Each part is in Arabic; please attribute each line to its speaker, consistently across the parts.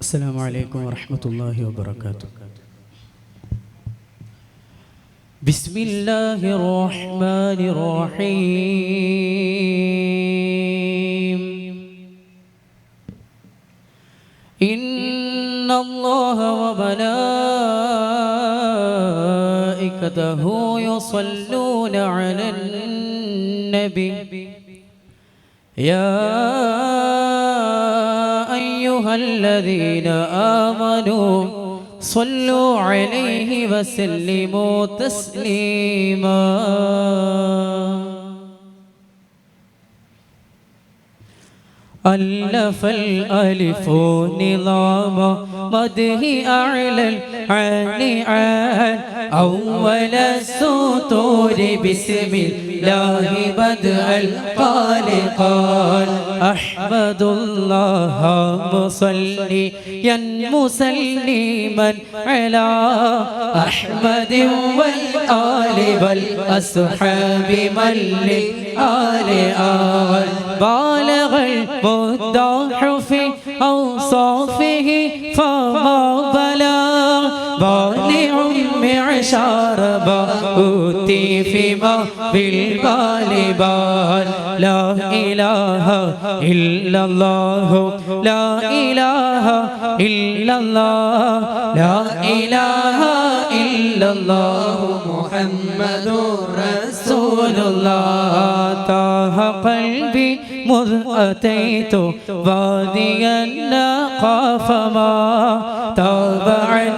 Speaker 1: السلام عليكم ورحمة الله وبركاته. بسم الله الرحمن الرحيم. إن الله وملائكته يصلون على النبي. يا الذين آمنوا صلوا عليه وسلموا تسليما. ألف الألف نظام مده أعلى العن عن. أول السطور بسم الله بدء القال قال أحمد الله مصليا مسلما على أحمد والآل والأصحاب من للآل آل. بالغ المداح في أوصافه معشار باوتي فيما بالبال بال لا إله إلا الله لا إله إلا الله لا إله إلا الله محمد رسول الله تاه قلبي مذ أتيت واديا النقى فما تاب عن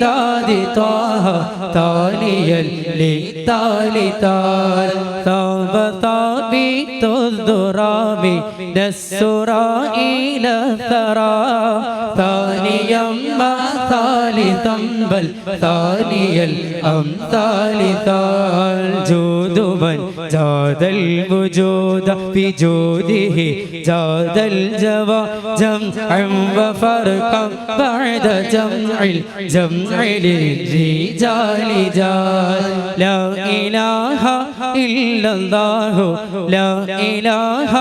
Speaker 1: مداد طه تاليا للتالي تال تاب ثابت الذرام نسرى إلى الثرى ثانيا തമ്പൽ താനിയൽ അംസാലിതാൽ ജൂതുവൻ ജാദൽ വുജൂദ ബിജൂദിഹി ജാദൽ ജവ ജംഅം വഫർഖം ബഅദ ജംഇൽ ജംഇലി റിജാലി ജാൽ ലാ ഇലാഹ ഇല്ലല്ലാഹു ലാ ഇലാഹ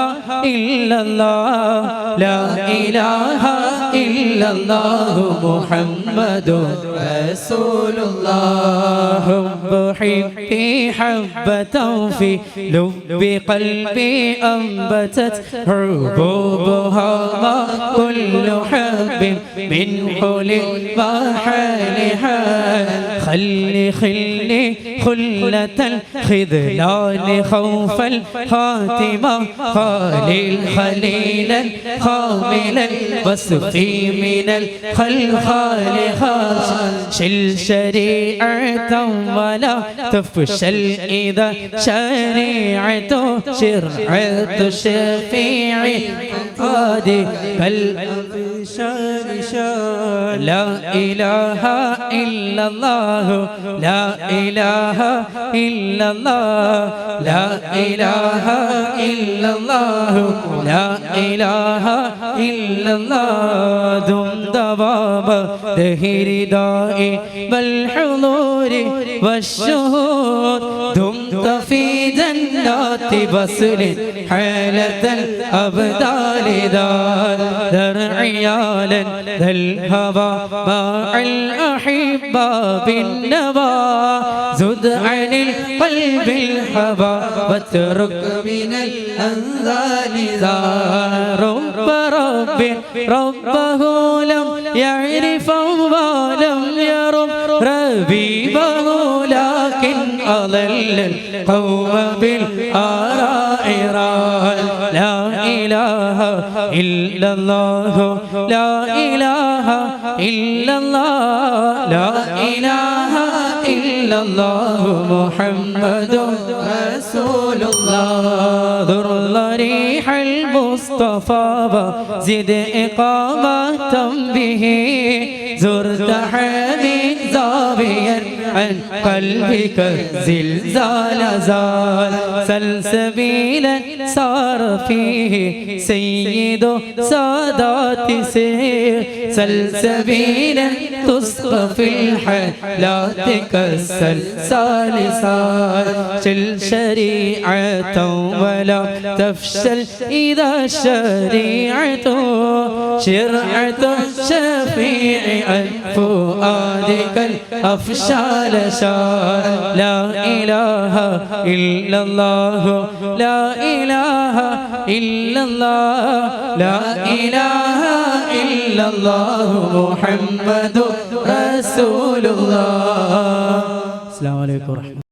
Speaker 1: ഇല്ലല്ലാഹ് ലാ ഇലാഹ ഇല്ലല്ലാഹു മുഹമ്മദ് رسول الله. حب حبي حبة في لب قلبي أنبتت. حبوبها كل حب من حل وحالها خلي خلي خلة الخذلان خوف الخاتمة. خالي خليلا خاملا. وصفي من الخلخال شل شريعة ولا تفشل إذا شريعة. شرعة الشفيع. قادي بل لا إله إلا الله. لا إله إلا الله. لا إله إلا الله. لا إله إلا الله. دم دوام دهر دائي بالحضور والشهود. دمت في جنات بصر حالة الأبدال دار. درعيالا ذا الهوى مع الأحبة بالنوى. زد عن القلب الهوى واترك من الأنذال ذا رب رب ربه لم يعرف أضل القوم بالآراء لا إله إلا الله لا إله إلا الله لا إله إلا الله محمد رسول الله ذر ريح المصطفى زد إقامة به زرت حميد زاويا عن قلبك زلزال زال سلسبيلا صار فيه سيد سادات سير سلسبيلا تسقى في الحالات كالسلسال سال شل شريعة ولا تفشل إذا شريعة شرعة الشفيع عن فؤادك الأفشال شال لا إله إلا الله لا إله إلا الله لا إله إلا الله محمد رسول الله السلام عليكم ورحمة الله